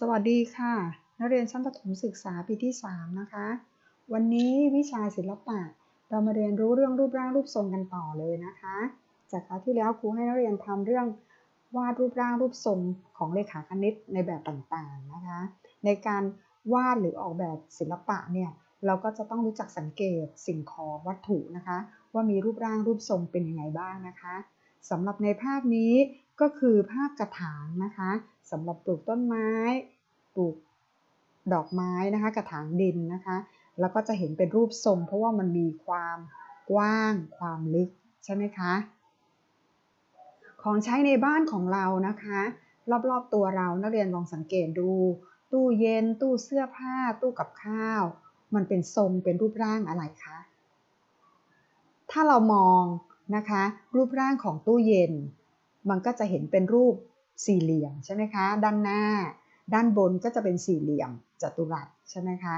สวัสดีค่ะ นักเรียนชั้นประถมศึกษาปีที่ 3 นะคะ วันนี้วิชาศิลปะ เรามาเรียนรู้เรื่องรูปร่างรูปทรงกันต่อเลยนะคะ จากคราวที่แล้วครูให้นักเรียนทำเรื่องวาดรูปร่างรูปทรงของเลขาคณิตในแบบต่างๆนะคะ ในการวาดหรือออกแบบศิลปะเนี่ยเราก็จะต้องรู้จักสังเกตสิ่งของวัตถุนะคะ ว่ามีรูปร่างรูปทรงเป็นยังไงบ้างนะคะ สำหรับในภาพนี้ก็คือภาพกระถางนะคะสำหรับปลูกต้นไม้ ปลูกดอกไม้นะคะ กระถางดินนะคะ แล้วก็จะเห็นเป็นรูปทรง เพราะว่ามันมีความกว้าง ความลึกใช่ไหมคะของใช้ในบ้านของเรานะคะ รอบๆตัวเรานักเรียนลองสังเกตดู ตู้เย็น ตู้เสื้อผ้า ตู้กับข้าว มันเป็นทรงเป็นรูปร่างอะไรคะถ้าเรามอง นะคะ รูปร่างของตู้เย็น มันก็จะเห็นเป็นรูปสี่เหลี่ยมใช่ไหมคะ ด้านหน้า ด้านบนก็จะเป็นสี่เหลี่ยมจัตุรัสใช่ไหมคะ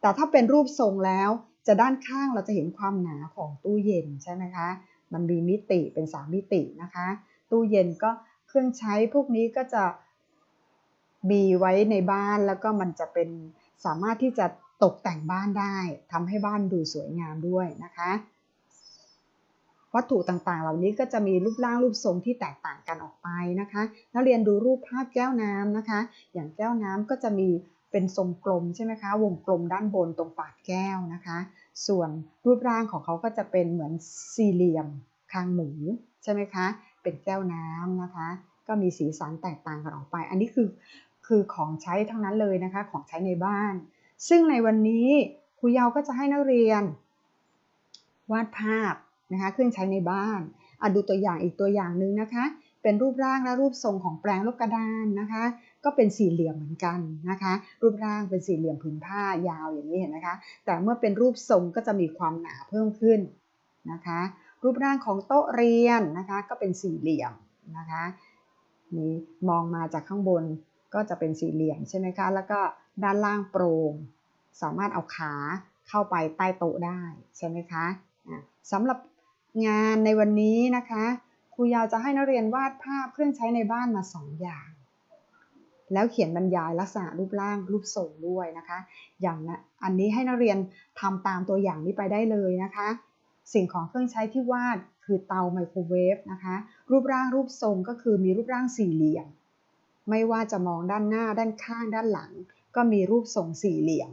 แต่ถ้าเป็นรูปทรงแล้วจะด้านข้างเราจะเห็นความหนาของตู้เย็นใช่ไหมคะ มันมีมิติเป็นสามมิตินะคะ ตู้เย็นก็เครื่องใช้พวกนี้ก็จะมีไว้ในบ้านแล้วก็มันจะเป็นสามารถที่จะตกแต่งบ้านได้ทำให้บ้านดูสวยงามด้วยนะคะ วัตถุต่างๆ เหล่านี้ก็จะมีรูปร่างรูปทรงที่แตกต่างกันออกไปนะคะนักเรียนดูรูปภาพแก้วน้ำนะคะ อย่างแก้วน้ำก็จะมีเป็นทรงกลมใช่ไหมคะ วงกลมด้านบนตรงปากแก้วนะคะ ส่วนรูปร่างของเขาก็จะเป็นเหมือนสี่เหลี่ยมคางหมูใช่ไหมคะ เป็นแก้วน้ำนะคะ ก็มีสีสันแตกต่างกันออกไป อันนี้คือคือของใช้ทั้งนั้นเลยนะคะ ของใช้ในบ้าน ซึ่งในวันนี้ครูเยาก็จะให้นักเรียน วาดภาพ นะคะเครื่องใช้ในบ้านอะดูตัวอย่างอีกตัวอย่างหนึ่งนะคะ เป็นรูปร่างและรูปทรงของแปลงลูกกระดานนะคะ ก็เป็นสี่เหลี่ยมเหมือนกันนะคะ รูปร่างเป็นสี่เหลี่ยมผืนผ้ายาวอย่างนี้เห็นนะคะ แต่เมื่อเป็นรูปทรงก็จะมีความหนาเพิ่มขึ้นนะคะ รูปร่างของโต๊ะเรียนนะคะก็เป็นสี่เหลี่ยมนะคะนี่มองมาจากข้างบนก็จะเป็นสี่เหลี่ยมใช่ไหมคะ แล้วก็ด้านล่างโปร่งสามารถเอาขาเข้าไปใต้โต๊ะได้ใช่ไหมคะสำหรับ งานในวันนี้นะคะ ครูยาวจะให้นักเรียนวาดภาพเครื่องใช้ในบ้านมา 2 อย่าง แล้วเขียนบรรยายลักษณะรูปร่างรูปทรงด้วยนะคะ อย่างนะอันนี้ให้นักเรียนทำตามตัวอย่างนี้ไปได้เลยนะคะ สิ่งของเครื่องใช้ที่วาดคือเตาไมโครเวฟนะคะ รูปร่างรูปทรงก็คือมีรูปร่างสี่เหลี่ยม ไม่ว่าจะมองด้านหน้าด้านข้างด้านหลัง ก็มีรูปทรงสี่เหลี่ยม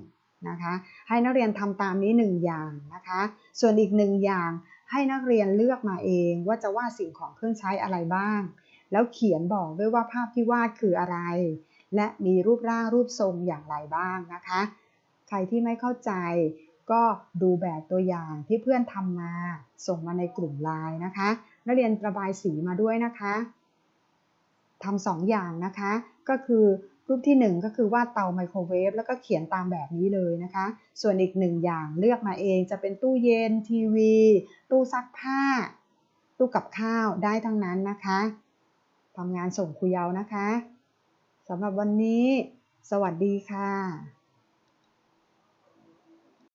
นะคะ ให้นักเรียนทำตามนี้ 1 อย่างนะคะ ส่วนอีกหนึ่งอย่าง ให้นักเรียนเลือกมาเองว่าจะวาดสิ่งของเครื่องใช้อะไรบ้าง แล้วเขียนบอกด้วยว่าภาพที่วาดคืออะไร และมีรูปร่างรูปทรงอย่างไรบ้างนะคะ ใครที่ไม่เข้าใจก็ดูแบบตัวอย่างที่เพื่อนทำมา ส่งมาในกลุ่มไลน์นะคะนักเรียนระบายสีมาด้วยนะคะทำสองอย่างนะคะ ก็คือ รูปที่ 1 ก็คือวาดเตาไมโครเวฟแล้วก็เขียนตามแบบนี้เลยนะคะ ส่วนอีกหนึ่งอย่างเลือกมาเองจะเป็นตู้เย็นทีวี ตู้ซักผ้า ตู้กับข้าวได้ทั้งนั้นนะคะทำงานส่งครูเยานะคะสำหรับวันนี้ สวัสดีค่ะ